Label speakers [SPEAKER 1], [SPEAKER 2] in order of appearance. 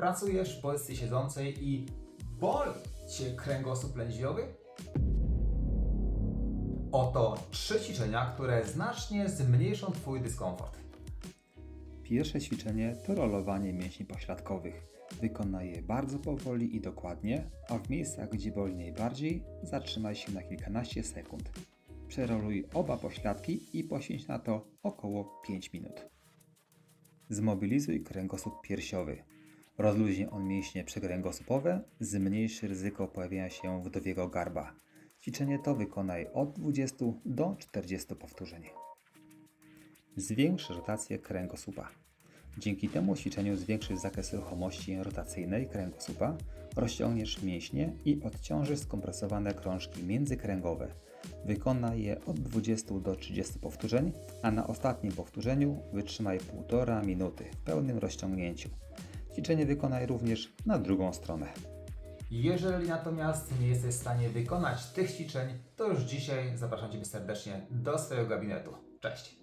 [SPEAKER 1] Pracujesz w pozycji siedzącej i boli Cię kręgosłup lędźwiowy? Oto trzy ćwiczenia, które znacznie zmniejszą Twój dyskomfort.
[SPEAKER 2] Pierwsze ćwiczenie to rolowanie mięśni pośladkowych. Wykonaj je bardzo powoli i dokładnie, a w miejscach, gdzie boli najbardziej, zatrzymaj się na kilkanaście sekund. Przeroluj oba pośladki i poświęć na to około 5 minut. Zmobilizuj kręgosłup piersiowy. Rozluźnij on mięśnie przykręgosłupowe, zmniejszy ryzyko pojawienia się wdowiego garba. Ćwiczenie to wykonaj od 20 do 40 powtórzeń. Zwiększ rotację kręgosłupa. Dzięki temu ćwiczeniu zwiększysz zakres ruchomości rotacyjnej kręgosłupa, rozciągniesz mięśnie i odciążysz skompresowane krążki międzykręgowe. Wykonaj je od 20 do 30 powtórzeń, a na ostatnim powtórzeniu wytrzymaj 1,5 minuty w pełnym rozciągnięciu. Ćwiczenie wykonaj również na drugą stronę.
[SPEAKER 1] Jeżeli natomiast nie jesteś w stanie wykonać tych ćwiczeń, to już dzisiaj zapraszam Cię serdecznie do swojego gabinetu. Cześć!